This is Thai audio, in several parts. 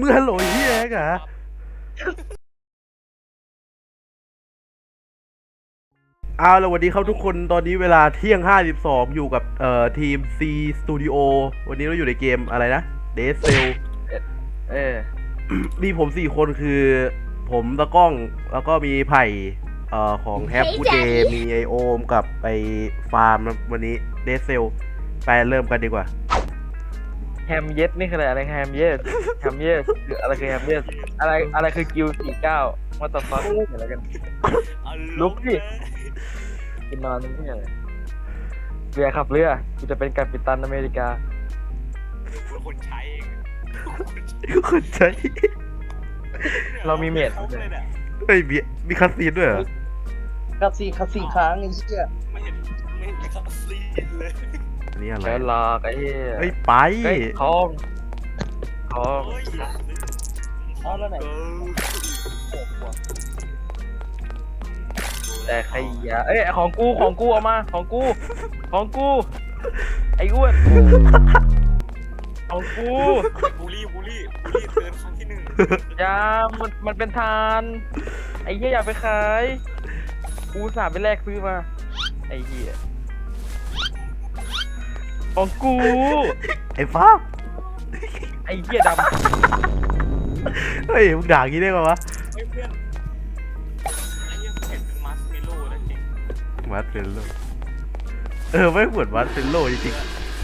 มึงฮัลโหลเฮียกะเอาแล้ววันนี้ครับทุกคนตอนนี้เวลาเที่ยง 52 อยู่กับเอ่อทีม C Studio วันนี้เราอยู่ในเกมอะไรนะ d e c e l เออมีผมสี่คนคือผมตะกล้องแล้วก็มีไผ่เอ่อของแฮปกูเจมีไอโอมกับไปฟาร์มวันนี้เดซเซลไปเริ่มกันดีกว่า แฮมเยสนี่คืออะไรอะไรแฮมเยสแฮมเยสคืออะไรคือแฮมเยสอะไรอะไรคือกิวสี่เก้ามาต่อฟักอะไรกัน ลุกดิ กินนอนนี่อะไรเรือขับเรือกูจะเป็นกัปตันอเมริกาเป็นคนใช้เองคนใช้ เรามีเมดคุกเลยเนี่ยเฮ้ยมีมีคัสซีนด้วยเหรอคัดซีนคัดซีนค้างไอ้เหี้ยไม่เห็นไม่เห็นเลยครับซีดเลยอั นนี่อะไรเชิญลอกไอ้เหี้ยเฮ้ยไปเฮ้ยทองทองโอ้ยเอาแล้วไหนเออโอ้โหแต่ใครอย่าเอ้ยของกูของกูเอามา ของกู ของกู ไอ้อ้วนของกูบูลลี่บูลลี่บูลลี่เตือนครั้งที่หนึ่งอยามันมันเป็นทาน ไอ้เหี้ยอยากไปขายกูสาห์ไปแลกซื้อมา ไอ้เหี้ย ของกู ไอ้ฟ้าไอ้เหี้ยดเฮ้ยมึงด่างี้ได้ปะวะเฮ้ยเพื่อนไอ้เหี้ยเห็นเป็นมัสเมโล่แล้วจริงวัดเซนโลเออไม่เหมือนวัดเซนโลจริง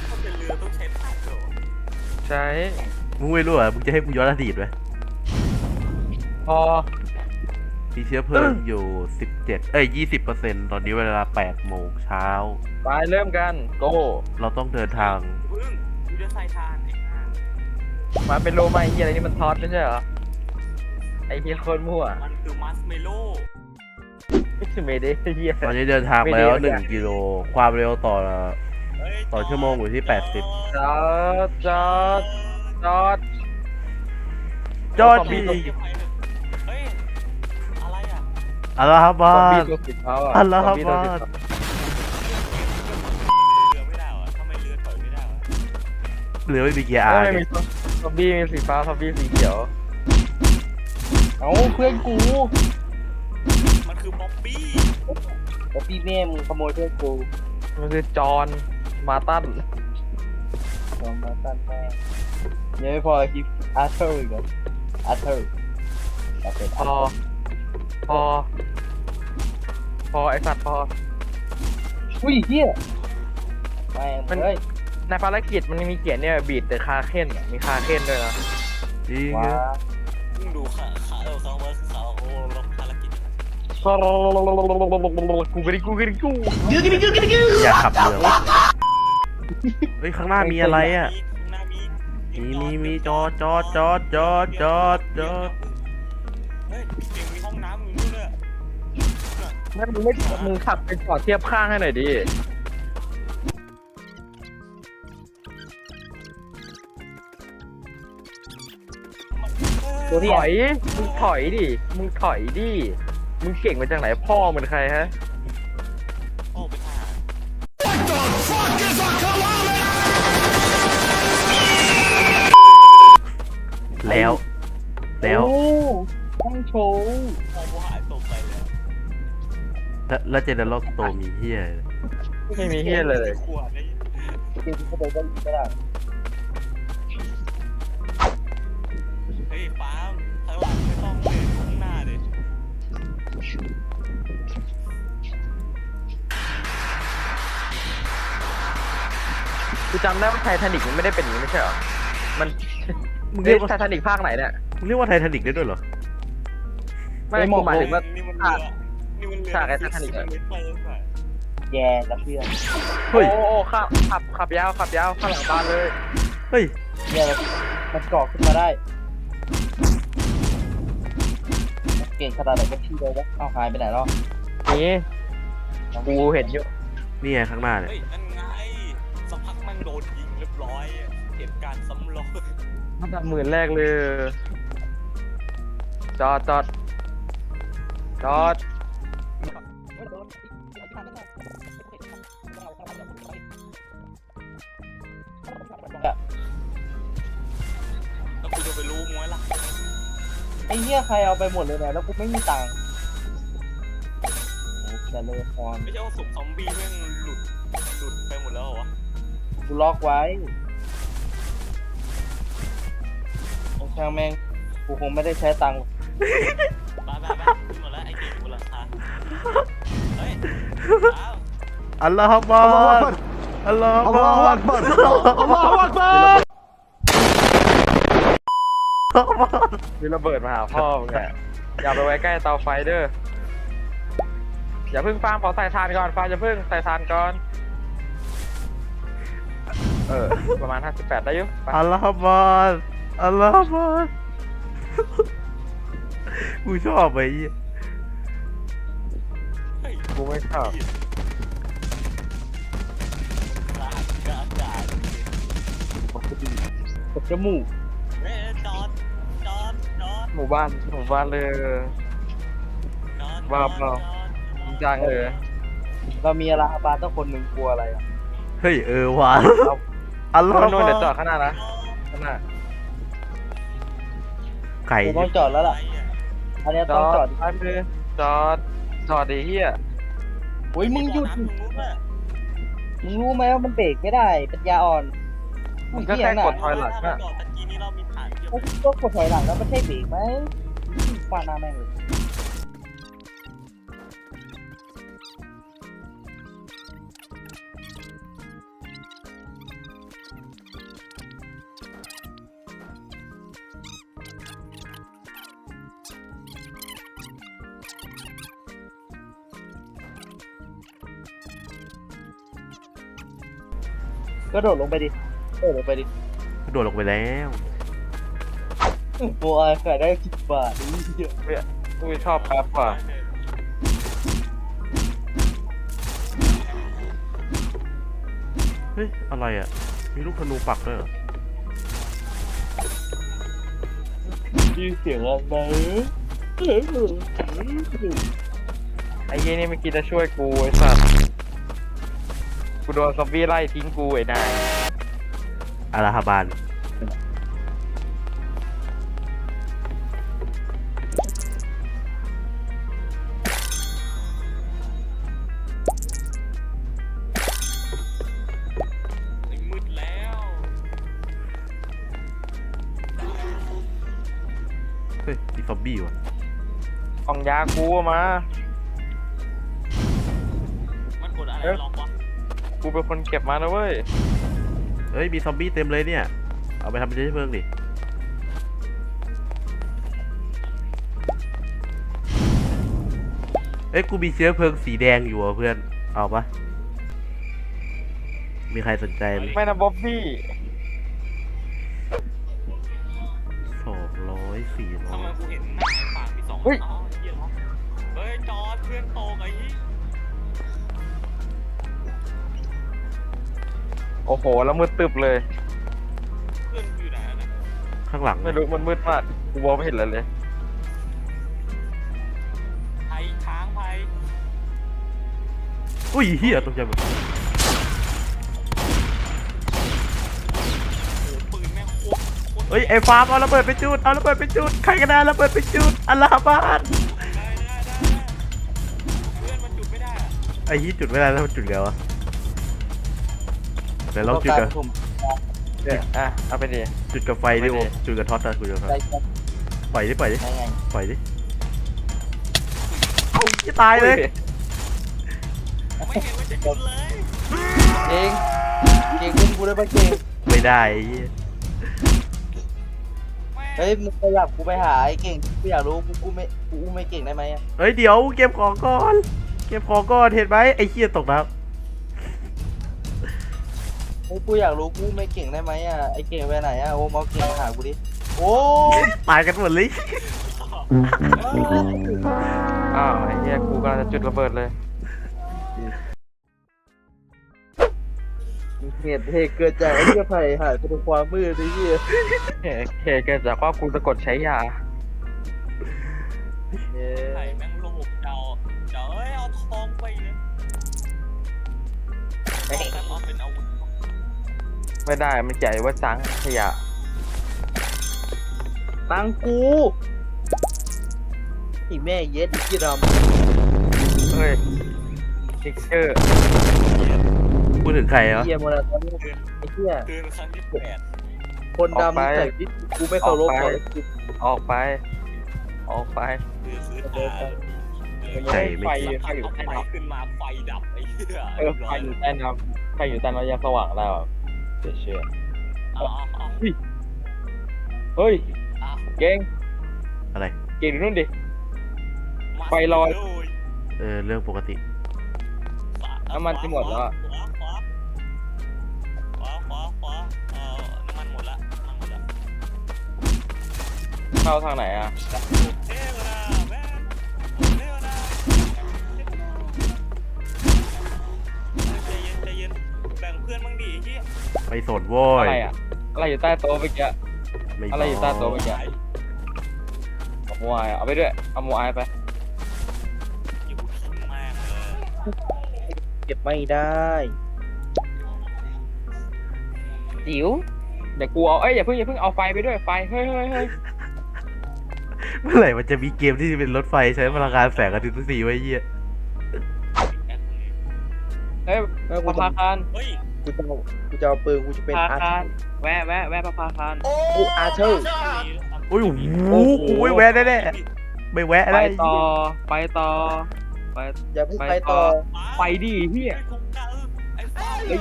ถ้าเป็นเรือต้องใช้ท่าเหรอำใช้ๆมึงไม่รู้เหรอะมึงจะให้กูย้อนอดีตไหมพอ มีเชื้อเพลิงอยู่ 17 เอ้ย 20%ตอนนี้เวลา 8 โมงเช้า ไปเริ่มกัน โกเราต้องเดินทาง พึ่งกูจะใส่ทานไอ้ห่ามาเป็นโลมาไอ้เหี้ยอะไรนี่มันทอดไม่ใช่เหรอ ไอ้เหี้ยโคนมั่วมันคือมัสเมโล่ไม่ได้ไอ้เหี้ยตอนนี้เดินทางไปแล้ว1กิโล ความเร็วต่อ เฮ้ยต่อชั่วโมงอยู่ที่80 จอดจอดจอดจอดซอมบี้ดีตัวเฮ้ยอะไรอะ อัลลอฮ์บาซอมบี้ดตัวสีเทาอะอัลลอฮ์ซมบี้ตัวสีอักบารเทาเรือไม่ได้เหรอทำไมเรือถอยไม่ได้วะหรือไม่มีเกียร์อาเอ้ร์ยมีเนี่ยซอมบี้มีสีฟ้าซอมบี้สีเขียว เอาเพื่อนกูมันคือบ๊อบบี้แล้วพี่แม่มึงขโมยเพื่อนกูมันคือจอห์นมาตันลองมาตั้นแม่ยังไม่พอคลิปอาร์เธอร์อีกเหรออาร์เธอร์อาร์เธอร์พอ พอ พอไอสัตว์พอ อุ้ยเหี้ยแม่มันงเฮ้ย ในภารกิจมันมีเขียนเนี่ยบีดแต่คาเค้นอะมีคาเค้นด้วยนะจริงว้าอะมึงดูขาขาเออเขาว่าเขาโอ้ลบภารกิจกูกระดิกกูกระดิกกูอย่าขับเรือวะเฮ้ยข้างหน้ามีอะไรอะหน้ามีมีมีมีจอดจอดจอดจอดจอดจอด นั่นมึงไม่มึงขับไปจอดเทียบข้างให้หน่อยดิตัวที่ถอยมึงถอยดิ มึงถอยดิ มึงเก่งมาจากไหนพ่อเหมือนใครฮะโอ้ไปทหารแล้ว แล้วโอ้ต้องโชว์ แล้วแล้วเจเนอเรลโตมีเฮียอะไรไม่มีเฮียเลยขวดเลยเกมเข้าไปก็อีกก็ได้เฮ้ยฟ้าข้างหลังไม่ต้องเลยข้างหน้าเลยกูจำได้ว่าไททานิกมันไม่ได้เป็นอย่างนี้ไม่ใช่เหรอ มันมึงเรีเรียยกกว่าไททานิกภาคไหนเนี่ย มึงเรียกว่าไททานิกได้ด้วยเหรอ ไม่กูหมายถึงว่า นี่มันเรือ นี่มันเรือฉากไอ้ไททานิกอะ มันไม่ไปเลยแย่แล้วเพื่อนเฮ้ย โอ้โอ้ขับขับขับยาวขับยาวข้างหลังบ้านเลย เฮ้ย แย่แล้วมันเกาะขึ้นมาได้เก่งขนาดไหนก็พี่เลยนะเอาหายไปไหนแล้วนี่กูเห็นอยู่นี่ไงข้างหน้าเนี่ย เฮ้ยนั่นไงสักพักมันโดนยิงเรียบร้อยเหตุการณ์ซ้ำรอยตั้งแต่หมื่นแรกเลยจอดจอดจอด แล้วกูจะไปรู้มวยละไอ้เหี้ยใครเอาไปหมดเลยเนี่ยแล้วกูไม่มีตังค์โอ้จะเลยพรไม่ใช่ว่าศพซอมบี้แม่งหลุดหลุดไปหมดแล้วเหรอวะกูล็อกไว้โอ้ช่างแม่งกูคงไม่ได้ใช้ตังค์บ้าบ้าบ้าขึ้นมาแล้วไอ้เก่งบนหลังคา เฮ้ยอ้าวอัลลอฮฺบักอัลลอฮฺบักอัลลอฮฺบักมีระเบิดมาหาพ่อมึงอะอย่าไปไว้ใกล้เตาไฟเด้ออย่าเพิ่งฟาร์มขอใส่ทานก่อนฟาร์มอย่าเพิ่งใส่ทานก่อน เออ ประมาณ 58 ได้อยุไปอัลลอฮฺบักอัลลอฮฺบักกูชอบไอ้เหี้ยเฮ้ย กูไม่ชอบลากกาดาษปกติกดจมูกเฮ้ยจอดจอดจอดหมู่บ้านหมู่บ้านเลยจอดว่าเปล่า จริงจังเลยเรามีอาราฮาบาต้องคนหนึ่งกลัวอะไรอะเฮ้ยเออว่ะเอาอัลลอฮฺโน่นบัเดี๋ยวจอดกข้างหน้านะข้างหน้า ไก่กูต้องจอดแล้วล่ะ อันเนี้ยจต้องอจอดดซ้ายมือจอดจอดดิเฮีย อุ้ยมึงหยุดน้ำตรงนู้นอะมึงรู้ไหมว่ามันเบรกไม่ได้ปัญญาอ่อนมึงก็แค่กดถอยหลังถ้าอะเราจอดตะกี้นี้เรามีฐานเทียบก็ก็กดถอยหลังแล้วมันใช่เบรกไหมฟาดหน้าแม่งเลย ก็โดดลงไปดิโดดลงไปดิโดดลงไปแล้วโอ้ยขายได้สิบบาทนี่เหี้ยกูชอบครับกว่าเฮ้ยอะไรอะ มีลูกธนูปักด้วยเหรอมีเสียงอะไรไอ้เหี้ยนี่เมื่อกี้จะช่วยกูไอ้สัตว์ กูโดนซอมบี้ไล่ทิ้งกูไอ้นายอาราฮาบานมืดแล้ว เฮ้ยมีซอมบี้ว่ะกล่องยากูเอามา มันกดอะไรเอ๊ะล็อกวะ กูเป็นคนเก็บมานะเว้ย เฮ้ยมีซอมบี้เต็มเลยเนี่ย เอาไปทำเป็นเชื้อเพลิงดิ เอ้ยกูมีเชื้อเพลิงสีแดงอยู่อะเพื่อน เอาปะมีใครสนใจไหมไม่นะบ๊อบบี้สองร้อยสี่ร้ทำอไมยกูเห็นหน้าไอ้ปากมีสองเฮ้ยอ๋อเหี้ยเหรอเฮ้ยจอดเพื่อนโตกไอ้ยี่ โอ้โห แล้วมืดตึบเลย เพื่อนกูอยู่ไหนอะเนี่ยข้างหลังไม่รู้มันมืดมากกูมองไม่เห็นอะไรเลยไทยช้างไทยอุ้ยเฮียตกใจหมดโอ้โหปืนแม่งโคตรโคตรเฮ้ยไอ้ฟาร์มเอาระเบิดไปจุดเอาระเบิดไปจุดใครก็ได้ระเบิดไปจุดอัลลาฮบานได้ได้ได้เพื่อนมันจุดไม่ได้อะไอ้ยี่จุดไม่ได้แล้วมันจุดแล้วอะ เดี๋ยวลองจุดต้กับการผมเนี่ยอะเอาไปดิ จุดกับไฟดิโอมจุดกับท็อตอะจุดกับท็อตได้แค่ปล่อยดิปล่อยดิไหนไงปล่อยดิเอ้าจะตายเลยไม่เห็นว่าจะจุดเลยเก่งเก่งขึ้นกูได้ปะเก่งไม่ได้ไอ้เหี้ยแม่งเฮ้ยมึงขยับกูไปหาไอ้เก่งกูอยากรู้กูกูไม่กูไม่เก่งได้ไหมอะเฮ้ยเดี๋ยวเก็บของก่อนเก็บของก่อนเห็นไหมไอ้เหี้ยตกน้เฮ้ยกูอยากรู้กูไม่เก่งได้ไหมอะไอ้เก่งไปไหนอะโอ้มเอาเก่งมาหากูดิโอ้ยำตายกันหมดเลยอ้าวไอ้เหี้ยกูกำลังจะจุดระเบิดเลยเหตุเหตุเกิดจากไอ้เหี้ยไผ่หายไปในความมืดไอ้เหี้ยเหตุเหตุเกิดจากว่ากูสะกดใช้ยาเย้ไทยแม่งโลภเจ้าเจ้าเอ้ยเอาทองไปเลยทองนั้นเอาเป็นอาวุธ ไม่ได้มันใหญ่ว่าจังขยะ ตังกูไอีแม่เย็ดอีที่ดเฮ้ยเช็คเกอร์พูดถึงใครำเหรอเฮียมาราธอนไอ้เหี้ยคืนครั้งที่แปดคนดำใส่วิกกูไม่เคารพเลยออกไป ออกไป คือซื้อตาใจไม่ไฟคิดไฟอยู่ใต้ไฟน้ขึ้นมาไฟดับไอ้เหี้ยำเออไฟอยู่ใต้น้ำไฟอยู่ใต้น้ำยังสว่างแล้วอะ เดี๋ยวเชื่อเอาเอาเอาเฮ้ยเอาเก่งอะไร เก่งดูนู่นดิ ไฟลอย เออเรื่องปกติ น้ำมันจะหมดแล้วอะ ขวาขวาขวาขวาเออน้ำมันหมดละน้ำมันหมดละเข้าทางไหนอะ เไม่สนโว้ยอะไรอะอะไรอยู่ใต้โต๊ะเมื่อกี้ไม่อะไรอยู่ใต้โต๊ะบเมื่ออกกี้เอาโมไอายเอาไปด้วยเอาโมไอายไป อยู่ทิ้งแม่งเลยเก็บไม่ได้จิ๋วเดี๋ยวกูเอาเอ้ยอย่าเพิ่งอย่าเพิ่งเอาไฟไปด้วยไฟเฮ้ยเฮ้ยเฮ้ยเมื่อไหร่มันจะมีเกมที่เป็นรถไฟใช้พลังงานแสงอาทิตย์ทุกสีไว้เหี้ยแอคคนนี้เฮ้ยแม่กูประจะภาคารเฮ้ย กูจะเอากูจะเอาปืนกูจะเป็นประภาอาคาร์รแวะแวะแวะประภาคารกูอาร์เชอร์โอ้ยโอ้โหกูไม่แวะแน่ๆไม่แวะไปได้ต่อไปต่อไป อย่าเพิ่งไปไปต่ต่ออไปดิเฮียไอ้ฟ้าเฮ้ย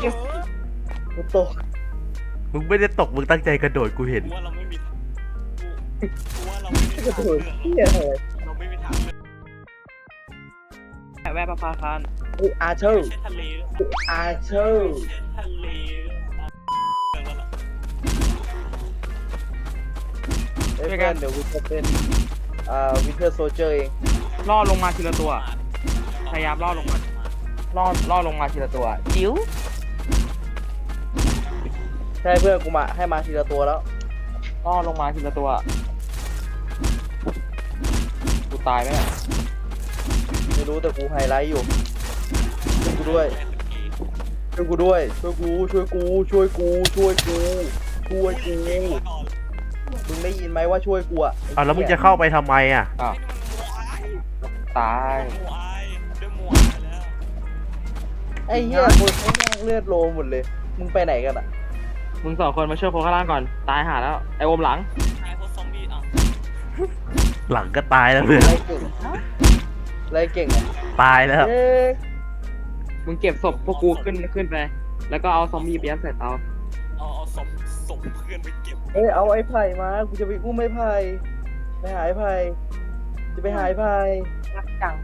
กูตกมึงไม่ได้ตกมึงตั้งใจกระโดดกูเห็นกูว่าเราไม่มีกูกูว่าเราไม่มีกระทางโดเลืดอกเฮียอะไร แวะประภาคารกูอาร์เชอไม่ร์ใช่ทะเลด้วยกูอาร์เชอร์ไม่ใช่ทะเลด้วยเอ้ยเพื่อนเดี๋ยวกูจะเป็นอ่าวินเทอร์โซเจอร์เองล่อลงมาทีละตัว พยายามล่อลงมาล่อล่อลงมาทีละตัวจิ๋วใช่เพื่อนกูมาให้มาทีละตัวแล้วล่อลงมาทีละตัวกูตายไหมเนี่ยไม่ รู้แต่กูไฮไลท์อยู่ช่วยกูด้วยช่วยกูด้วยช่วยกูช่วยกูช่วยกูช่วยกูช่วยกูมึงได้ยินไหมว่าช่วยกูอะอะแล้วมึงจะเข้าไปทำไมอะอ้าวตายไอ้เหี้ยคนข้างล่างเลือดโลหมดเลย มึงไปไหนกันอะมึงสองคนมาช่วยคนข้างล่างก่อน ตายหาแล้ว ไอโอมหลัง หลังก็ตายแล้วเพื่อนไรเก่ง ไรเก่งอะตายแล้ว เอ๊ะมึงเก็บศพพวกกูขึ้นขึ้นไป แล้วก็เอาซอมบี้ไปยัดใส่เตาเอาเอาศพศพเพื่อนไปเก็บเอ้ยเอาไอ้ไผ่มา กูจะไปอุ้มไอ้ไผ่ไปหาไอ้ไผ่จะไปหาไอ้ไผ่จัง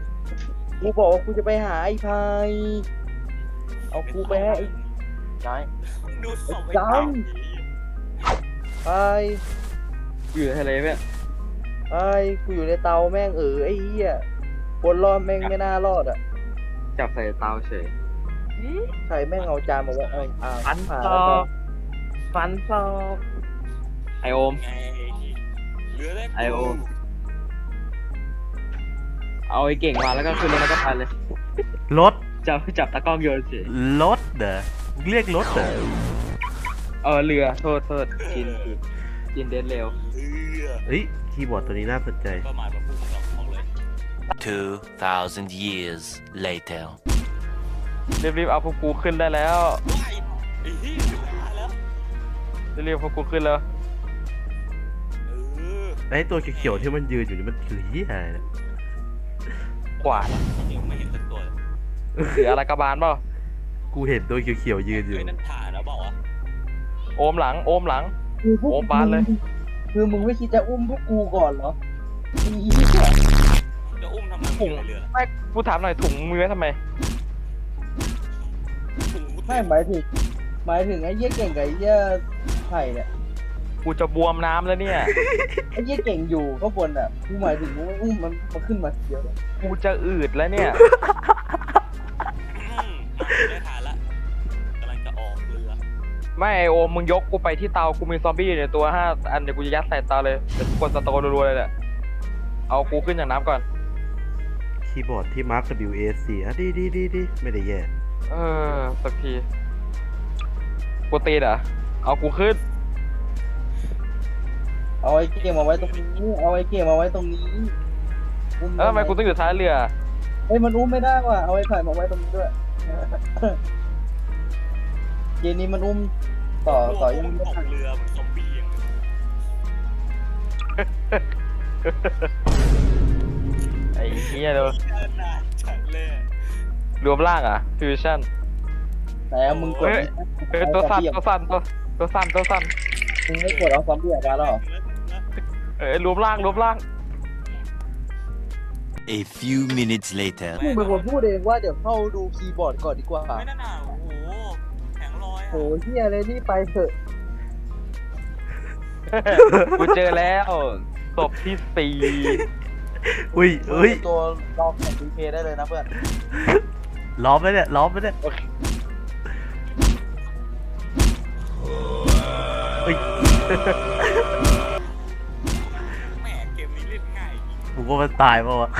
กูบอกว่ากูจะไปหาไอ้ไผ่เอากูไปให้ไอ้น้อยดูศพไปจไผ่อยู่ในทะเลเพื่อนไอ้กูอยู่ในเตาแม่งเออไอ้เหี้ย คนรอดแม่งไม่น่ารอดอะจับใส่เตาเฉยใครแม่งเอาจานมาไว้เอออ่าฟันผ่าศแล้วอก็กฟันศอกไอโอม ไงเหลือได้ไอโอมเอาไอเก่งมาแล้วก็ขึ้นรถแล้วก็ไปเลยรถจับจับตะกล้องโยนเฉยรถเด้อมึงเรียกรถเด้อเออเรือโทษโทษกินกินกินเดนเร็วเออเฮ้ยคีย์บอร์ดตัวนี้น่าสนใจ ประมาณมาพูดของเราของเลย 2,000 years later. รีบๆเอาพวกกูขึ้นได้แล้วว้ายไอ้เหี้ยตายแล้วรีบๆพวกกูขึ้นแล้ว เออไอ้ตัวเขียวๆที่มันยืนอยู่นี่มันคือเหี้ยอะไรเนี่ยขวานยังไม่เห็นสักตัวเลยหรืออะไรกระบาลเปล่ากูเห็นตัวเขียวๆยืนอยู่ เฮ้ยนั่นถ่านแล้วบอกว่าโอมหลัง โอมหลัง คือพวกโอ้บานเลย คือมึงไม่คิดจะอุ้มพวกกูก่อนเหรอไอ้เหี้ย จะอุ้มทำไมมันอยู่ในเรือล่ะไม่กูถามหน่อยถุงมือไว้ทำไม ถุงไม่หมายถึงหมายถึงไอ้เหี้ยเก่งกับไอ้เหี้ยไผ่เนี่ยกูจะบวมน้ำแล้วเนี่ย ไอ้เหี้ยเก่งอยู่ข้างบนอะกูหมายถึงมึงไม่อุ้มมันมาขึ้นมาทีเดียวเลยกูจะอืดแล้วเนี่ย อืมได้ถ่านละกำลังจะออกเรือ ไม่ไอโอมมึงยกกูไปที่เตา กูมีซอมบี้อยู่ในตัวห้าอันเดี๋ยวกูจะยัดใส่เตาเลยเดี๋ยวกูกดสโตนรัวๆเลยแหละ เอากูขึ้นจากน้ำก่อน คีย์บอร์ดที่มาร์ค W A C อะดีดีดีดีไม่ได้แย่ เออ สักที กูตีนเหรอเอากูขึ้น เอาไอ้เกมมาไว้ตรงนี้ เอาไอ้เกมมาไว้ตรงนี้อุ้แล้วทำไมกูต้องอยู่ท้ายเรือ เฮ้ยมันอุ้มไม่ได้ว่ะ เอาไอ้ไผ่มาไว้ตรงนี้ด้วย เกมนี้มันอุ้มต่อต่อยังตไม่กทันเรือเหมือนซอมบี้อย่างเงี้ยไอ้ เหี้ยเดี๋ยวเดินหน้าจัดเลยรวมร่างอะฟิวชั่นแต่มึงกดเฮ้ยเฮ้ยตัวสั้นตัวสั้นตัวตัวสั้นตัวสั้นมึงไม่กดเอาซอมบี้ออกมาแล้วเหรอเอ้ยรวมร่างรวมร่าง A few minutes later. มึงเป็นคนพูดเองว่าเดี๋ยวเข้าดูคีย์บอร์ดก่อนดีกว่าไม่นั่นน่ะโอ้โหแข็งลอยโหเฮียอะไรนี่ไปเถอะกูเจอแล้วศพที่สี่ อุ้ยเอ้ยตัวลองแข่งพีเคได้เลยนะเพื่อนล้อมไปเนี่ยล้อมไปเนี่ยเฮ้ยแหมเกมนี้เล่นง่ายจริงกูว่ามันตายเปล่าวะ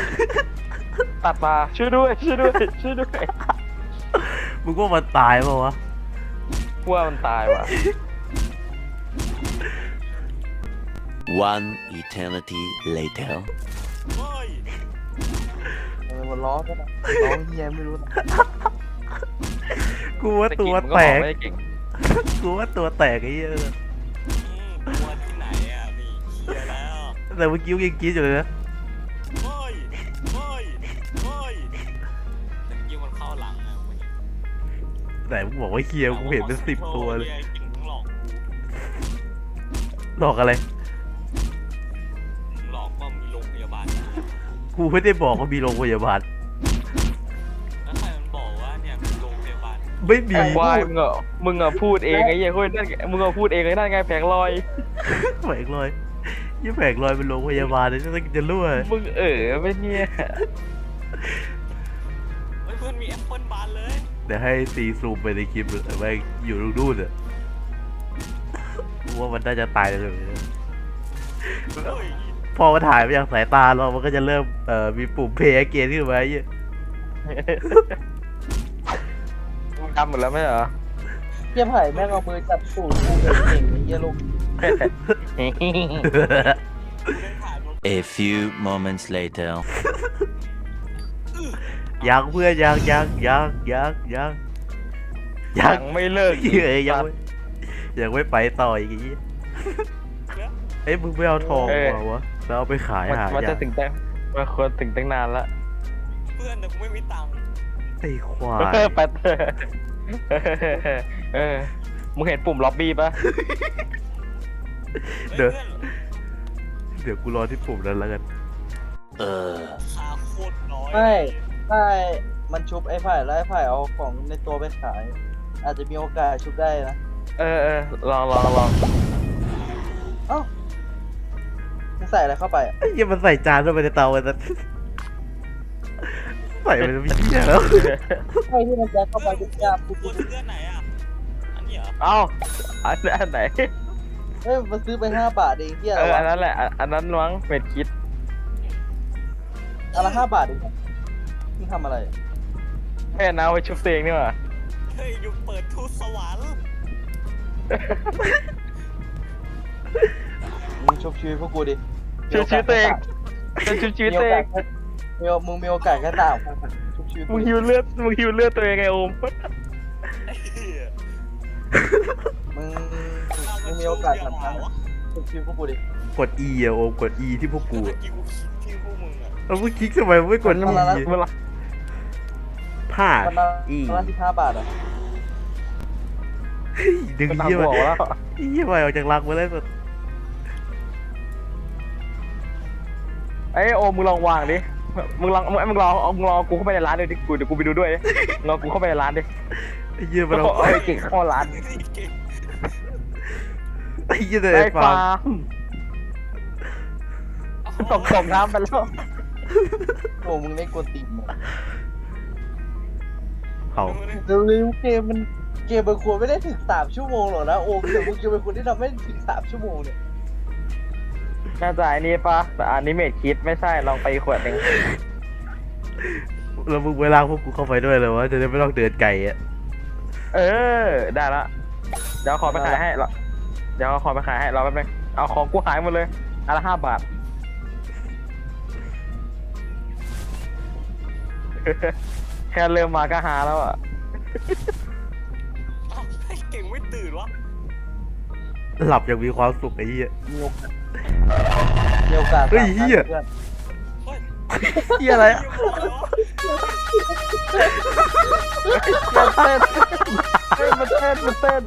ตัดมาช่วยด้วยช่วยด้วยช่วยด้วยมึงว่ามันตายเปล่าวะ กลัวมันตายว่ะ One eternity later. เฮ้ยเออมันล้อก็ได้ล้อเฮียไม่รู้นะกูว่าตัวมึงก็แตบอกกไม่ได้เก่งกูว่าตัวแตกไอ้เหี้ยอืมตัวที่ไหนอะนี่เชียร์แล้วแต่เมื่อกี้ยังกรีดอยู่เลยนะเฮ้ยเฮ้ยเฮ้ยแต่เมื่อกี้มันเข้าหลังอะเมื่อกี้แต่มึงบอกว่าเคียวกูเห็นเป็นสิบตัวเลยไอ้กิ่งมึงหลอกกูหลอกอะไร กูไม่ได้บอกว่ามีโรงพยาบาล แล้วใครมันบอกว่าเนี่ยมีโรงพยาบาลไม่มีวายมึงอะมึงอะพูดเองไอ้เหี้ยเฮ้ยนั่นไงมึงอะพูดเองไอ้นั่นไงแผงลอย แผงลอยยี่แผงลอยเป็นโรงพยาบาลเลยจะจะรั่วมึงเอ๋อไม่เนี่ยเฮ้ยเพื่อนมีแอปเปิลบานเลยเดี๋ยวให้ซีซูมไปในคลิปเลยแม่งอยู่ตรงนู้นอะกูว่ามันน่าจะตายเลยนะเฮ้ย พอมันถ่ายไปจากสายตาเรา มันก็จะเริ่มเอ่อมีปุ่มเพย์เกมขึ้นมาไอ้เหี้ยมึงทำหมดแล้วไม่เหรอเฮียไผ่แม่งเอามือจับสูดกูเก่งๆไอ้เฮียลูกกูได้ถ่ายมา A few moments later. ยังเพื่อนยังยังยังยังยังยัยังงไม่เลิกเอ้ยยังไม่ยังไม่ไปต่ออีกทียเอ้ยมึงไม่เอาทองมาวะ แล้วเอาไปขายมันหามันอจะย่างถึงแต่มันควรถึงตั้งนานละเพื่อนแต่กูไม่มีตังค์ไอ้ควาเออยไปเถอะเออมึงเห็นปุ่มล็อบบี้ปะเฮ้ยเดี๋ยวเพื่อนเดี๋ยวกูรอที่ปุ่มนั้นแล้วกัน Uh. ราคาโคตรน้อยไม่ใช่มันชุบไอ้ไผ่แล้วไอ้ไผ่เอาของในตัวไปขาย อาจจะมีโอกาสชุบได้นะ เออเออลองลองลองเอ้ามึง ใส่อะไรเข้าไปอะไอ้เหี้ยมันใส่จานเข้าไปในเตาไอ้สัสใส่ไปแล้วมีเหี้ยแล้วไอ้ที่มันยัดเข้าไปทุกอย่างปุ๊บตัวปุ๊บเสื้อไหนอะ อันนี้เหรอ เอ้าอันอันไหน เฮ้ยมันซื้อไปห้าบาทเองเฮียเออะไรออันวะนั้นแหละอันอันนั้นมั้งเม็ดคิดอันละห้าบาทเองมึงทำอะไรอะแค่น้าไว้ชุบเตียงนี่หว่าเฮ้ยอยู่เปิดทูตสวรรค์มึงชุบชีวิตพวกกูดิ ชุบชีวิตตัวเองจะชุบชีวิตมีโอตัวเอกางสมีโอมึงมีโอกาสแค่สามครั้งชุบชีวิตมึงฮิวเลือดมึงฮิวเลือดตัวเองไงโอมไอ้เหี้ยมึงมึงมีโอกาสสามครั้งชุบชีวิตพวกกูดิกด E อะโอมกด E ที่พวกกูเมื่ออะกี้กูคิดที่พวกมึงอะแล้วมึงคลิกทำไมมึงไม่กด E เวลาผ้ามันละ E มันละสิบห้าบาทอะเฮ้ยดึงมันเหี้ยทำมาบอกแล้วเหี้ยมาออกจากรังมาแล้วสัส ไอ้ยโอมมึงลองวางดิ มึงลองมึงมึงลองเอามึงลองเอากูเข้าไปในร้านดิกูเดี๋ยวกูไปดูด้วยดิมึงลองกูเข้าไปในร้านดิไอ้เหี้ยมันเอาเอ้ยเก่งเข้าร้านไอ้เหี้ยเลยไอ้ไอ้ฟาฟาร์มร์มตกตกน้ำไปแล้วโอ้มึงเล่นกวนตีนอะเขาเดี๋ยวนี้เกมมันเกมมันควรไม่ได้ถึงสามชั่วโมงหรอกนะโอมแต่มึงจะเป็นคนที่ทำไม่ถึงสามชั่วโมงเนี่ย น่าจะอันนี้ปะแต่อันนี้เมดคิดไม่ใช่ลองไปขวดหนึ่งแล้วมึงเวลาพวกกูเข้าไปด้วยเลยวะจะได้ไม่ต้องเดินไกลอะเออ ได้ละ เดี๋ยวขอไปขายให้รอเดี๋ยวขอไปขายให้รอแป๊บนึงเอาของกูหายหมดเลยอันละห้าบาท แค่เริ่มมาก็หาแล้วอะเอ้าไอ้เก่งไม่ตื่นวะหลับอย่างมีความสุขไอ้เหี้ย มีโอกาส มีโอกาสเฮ้ยเหี้ยเพื่อนเฮ้ยเหี้ยอะไรอะเหี้ยบอกเลยวะเต้นมันเต้นมันเต้น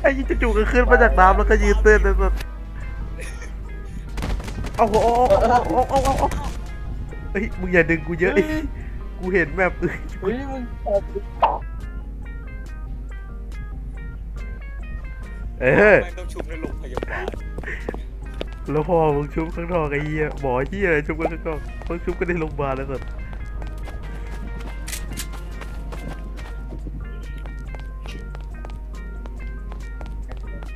ไอ้ยี่จู่ๆก็ขึ้นมาจากน้ำแล้วก็ยืนเต้นเลยแบบเอาโอ้โหเอาเอาเอาเอาเอาเฮ้ยมึงอย่าดึงกูเยอะดิ กูเห็นแบบเอ้ยเฮ้ยมึงตอบเออแม่งต้องชุบในโรงพยาบาลแล้วพอมึงชุบข้างนอกไอ้เหี้ยหมอเหี้ยอะไรชุบกันข้างนอกมึงชุบกันในโรงพยาบาลแล้วสัส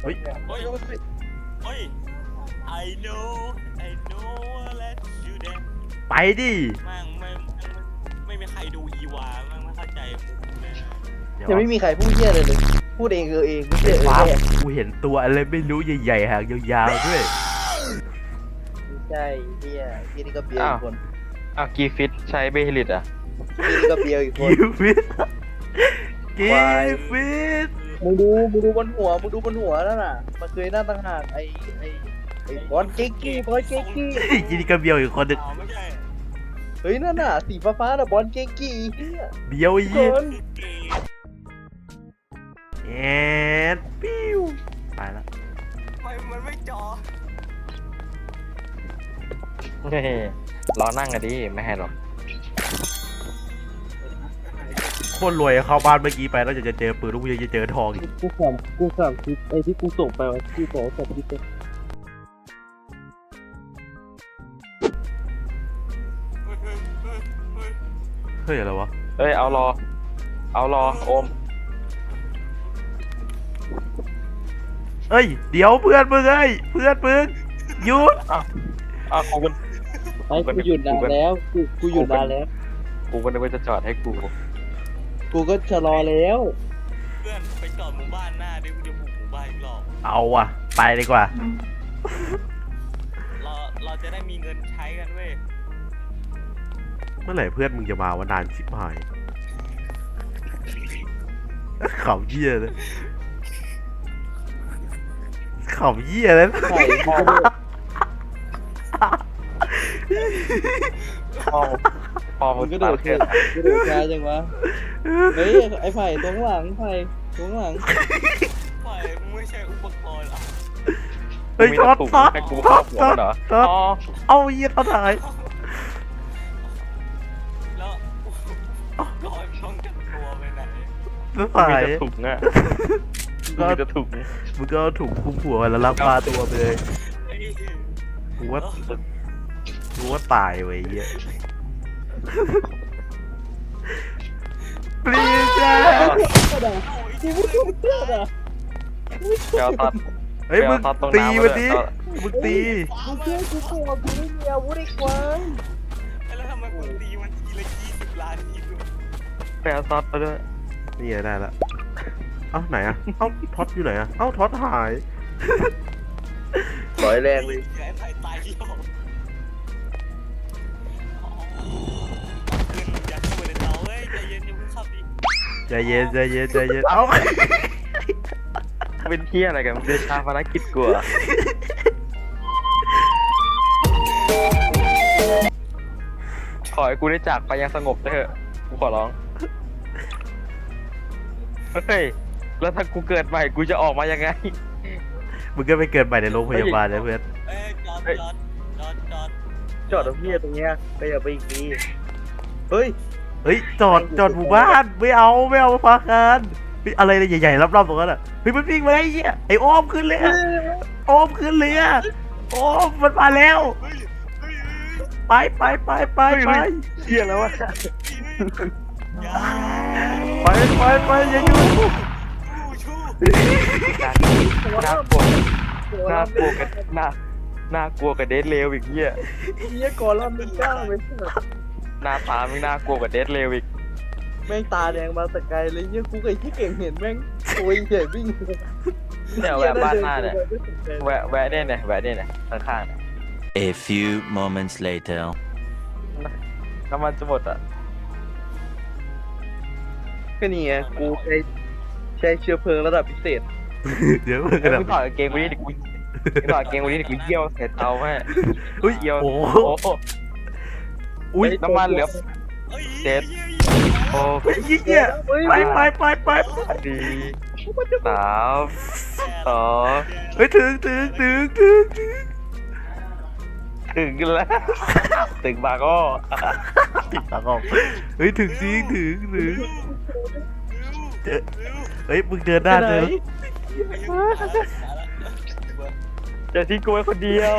เฮ้ยเฮ้ยเฮ้ย I know I know let you down ไปดิแม่งไม่ไม่ไม่มี ใครดูอีวาแม่งไม่เข้าใจกูเลยเดี๋ยวยังไม่มีใครพูดเหี้ยเลยเลย พูดเองเออเองไม่ใช่เออว้าวแม่กูเห็นตัวอะไรไม่รู้ใหญ่ๆหางยาวๆด้วย ไม่ใช่เหี้ยที่นี่ก็เบียร์อีกคนอ้าวกีฟิตใช้เบฮิลิตอะที่นี่ก็เบียร์อีกคน กิฟฟิตกิวายฟฟิตมึงดูมึงดูบนหัวมึงดูบนหัวนั่นน่ะ มันเคยหน้าต่างหากไอ้ไอ้ไอ้บอลเก๊กกี้บอลเก๊กกี้ยินดีกับเบียวอีกคนหนึงอ้าวไม่ใช่ เฮ้ยนั่นน่ะสีฟ้าๆน่ะบอลเก๊กกี้เหี้ยเบียวอีคกนเกย์แอนปิ้วตายละทำไมมันไม่จอเฮ้ยรอนั่งกันดิไม่ให้หรอกโคตรรวยเข้าบ้านเมื่อกี้ไปแล้วจะเจอปืนลูกยังจะเจอทองอีกกูสามกูสามคลิปไอ้ที่กูส่งไปว่าที่บอกว่าสามคลิป ฮ้ยอะไรวะเฮ้ยเอารอ เอารอโอมเอ้ย เดี๋ยวเพื่อนมึงเอ้ยเพื่อนมึงหยุดอ้าวกูเป็นไอ้กูหยุดนานแล้ว กูกูหยุดนานแล้ว กูก็นึกว่าจะจอดให้กู กูก็ชะลอแล้ว เพื่อนไปจอดหมู่บ้านหน้าดิกูจะบุกหมู่บ้านอีกรอบเอาว่ะ ไปดีกว่า เราเราจะได้มีเงินใช้กันเว้ยเมื่อไหร่เพื่อนมึงจะมาวะนานชิบหายขำเยี่ยเลยขำเยี่ยเลยไข่กูกพอพอมึงก็ก็โดโดดดเกิเกินนกูโดดช้าจังวะ เฮ้ยไอ้ไผ่ตรงหลังไผ่ตรงหลังปล่ไม่ใช่อุปกรณ์เหรอเฮ้ยช็อตช็อตให้ท็อตหัวช็อตมันเหรอช็อตอ๋อเอาเยี่ยเขาถ่าย แล้วกูถ่ามียแต่ถุงอะกูก็มีแต่ถุงมึงก็เอาถุงคลุมหัวแล้วรับปลาตัวไปเลยไอ้กูว่ากูว่าตายไว้ยเหี้ยปลีจ้าที่พูดถูกเพื่อนอะเจ้าตัดเฮ้ยมึงไปเอาตรงตีน้ำมันมาดิเลยมึงตีกูเชื่อกูกลัวกูไม่มีอาวุธไอ้ควายแล้วทำไมมึงตีมันทีละยี่สิบล้านทีด้วยไปเอาซอสไปด้วย นี่ไงได้ละเอ้าไหนอะเอ้าท็อตอยู่ไหนอะเอ้าท็อตหายร้อยแรงเลย ไอ้ไผ่ตายที่หอกขึ้นยัดเข้าไปในเตาเฮ้ยใจเย็นอย่าเพิ่งขับดิใจเย็นใจเย็นใจเย็นเอ้าเป็นเที่ยอะไรกันมันเป็นชาพนักกิจกูอะขอให้กูได้จากไปอยังสงบเถอะ กูขอร้อง เฮ้ย แล้วถ้ากูเกิดใหม่กูจะออกมายังไง มึงก็ไปเกิดใหม่ในโรงพยาบาลนะเพื่อนเอ้ยจอดเฮ้ยจอดจอดจอดจอดตรงนี้ตรงเนี้ยไปอย่าไปอีกทีเฮ้ย เฮ้ยจอดจอดหมู่บ้านไม่เอาไม่เอามาพักกันเฮ้ยอะไรใหญ่ๆรอบๆตรงนั้นอะเฮ้ยมันวิ่งมาไอ้เหี้ยไอ้โอมขึ้นเรือโอมขึ้นเรือโอมมันมาแล้ว เฮ้ยเฮ้ยไปไปไปไปไปเที่ยแล้ววะ อย่า ไปไปไปอย่าอยู่ชูชูน่ากลัวน่ากลัวกันน่าน่ากลัวกับเดทเลวอีกเหี้ยเฮียก่อนลำมึงกล้าไปเถอะหน้าตาไม่น่ากลัวกับเดทเลวอีกแม่งตาแดงมาแต่ไกลเลยเหี้ยกูกับไอ้ที่เก่งเห็นแม่งตัวใหญ่วิ่งเนี่ยแวะบ้านหน้าเนี่ยแวะแวะเนี่ยเนี่ยแวะเนี่ยเนี่ยข้างๆเนี่ย A few moments later. น้ำมันจะหมดอะ ก็นี่ไงกูใช้ใช้เชื้อเพลิงระดับพิเศษเดี๋ยวมึงกเอ้ยระดับมึงถอดกางเกงกูดิเดี๋ยวกูมึงถอดกางเกงกูดิเดี๋ยวกูเยี่ยวใส่เตาให้อุ้ยเยี่ยวโอ้โอ้โหโหอุ้ยน้ำมันเหลือเฮ้ยเจ็ดโอ้ไอ้เหี้ยไปไปไปไปดีสามสองเฮ้ยถึงถึงถึงถึงถึง ถึงแล้ว ถึงบางอ้อตากล้องเฮ้ยถึงจริงถึงถึงเจอเฮ้ยมึงเดินหน้าเดินอย่าทิ้งกูไว้คนเดียว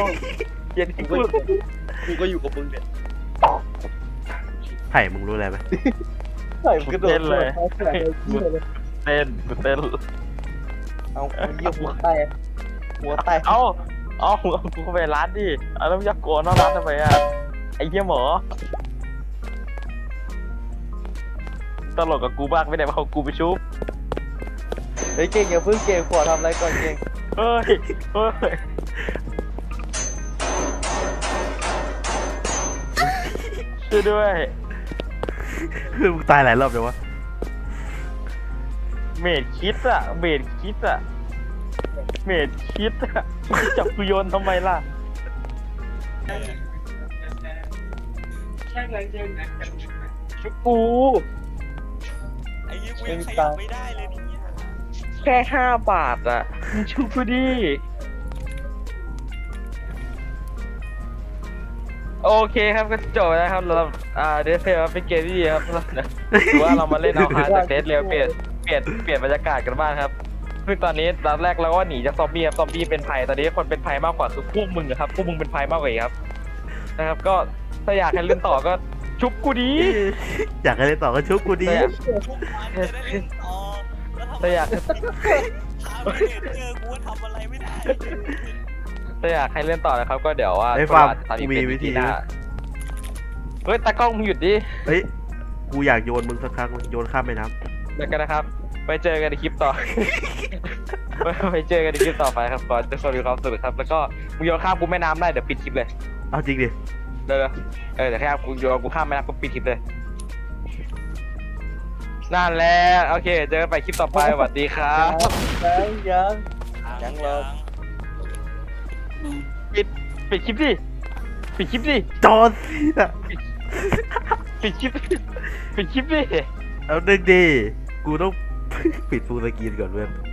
อย่าทิ้งกูกูก็อยู่กับมึงเนี่ยไผ่มึงรู้อะไรไหมใส่มึงกระโดดเลยเต้นกูเต้นเอาเยี่ยหัวแตกหัวแตกเอ้า เอ้ากูเข้าไปร้านดิเอาแล้วมึงอยากกลัวนอกร้านทำไมอะไอ้เหี้ยหมอตลกกับกูบ้างไม่ได้มาเอากูไปชุบเฮ้ยเก่งอย่าเพิ่งเก่งขอทำอะไรก่อนเก่งเฮ้ยเฮ้ยช่วยด้วยคือมึงตายหลายรอบเลยวะเมดคิดอะเมดคิดอะ เมดคิดอะจับกูโยนทำไมล่ะชุบกู ไอ้ยี่กูยังขยับไม่ได้เลยเนี่ยแค่ห้าบาทอะมึงชุบกูดิ โอเคครับก็จบแล้วครับสำหรับอ่าเดซเซลเป็นเกมที่ดีครับถือว่าเรามาเล่นเอาฮาร์ดจากเดซเร็วเปลี่ยนเปลี่ยนเปลี่ยนบรรยากาศกันบ้างครับ ซึ่งตอนนี้ตอนแรกเราก็หนีจากซอมบี้ครับซอมบี้เป็นภัยตอนนี้คนเป็นภัยมากกว่าคือพวกมึงอะครับพวกมึงเป็นภัยมากกว่าอีกครับ นะครับ ก็ถ้าอยากให้เล่นต่อก็ชุบกูดี อยากให้เล่นต่อก็ชุบกูดีแต่มันจะได้เล่นต่อแล้วทำไมถ้าอยากถามไม่เห็นเจอกูว่าทำอะไรไม่ได้ถ้าอยากให้เล่นต่อนะครับ ก็เดี๋ยวว่าไอ้ฟาร์มตอนนี้มีเป็นวิธีหน้าเฮ้ยตากล้องมึงหยุดดิเฮ้ย กูอยากโยนมึงสักครั้งโยนข้ามแม่น้แล้วกันนะครับ ไปเจอกันในคลิปต่อ ไปเจอกันในคลิปต่อไปครับก่อนจะสวัสดีความสุขครับ แล้วก็มึงโยนข้ามกูแม่น้ำได้เดี๋ยวปิดคลิปเลยำเอาจริงดิ เดี๋ยวๆเออเดี๋ยวแค่กูโยนกูข้ามแม่น้ำกูปิดคลิปเลยนั่นแหละโอเค เจอกันใหม่คลิปต่อไปสวัสดีครับ ยังยังยังเหรอปิดปิดคลิปดิปิดคลิปดิจอร์ซีน่ะปิดคลิปปิดคลิปดิ เอาหนึ่งดีกูต้อง ปิดฟูลสกรีนก่อนเพื่อน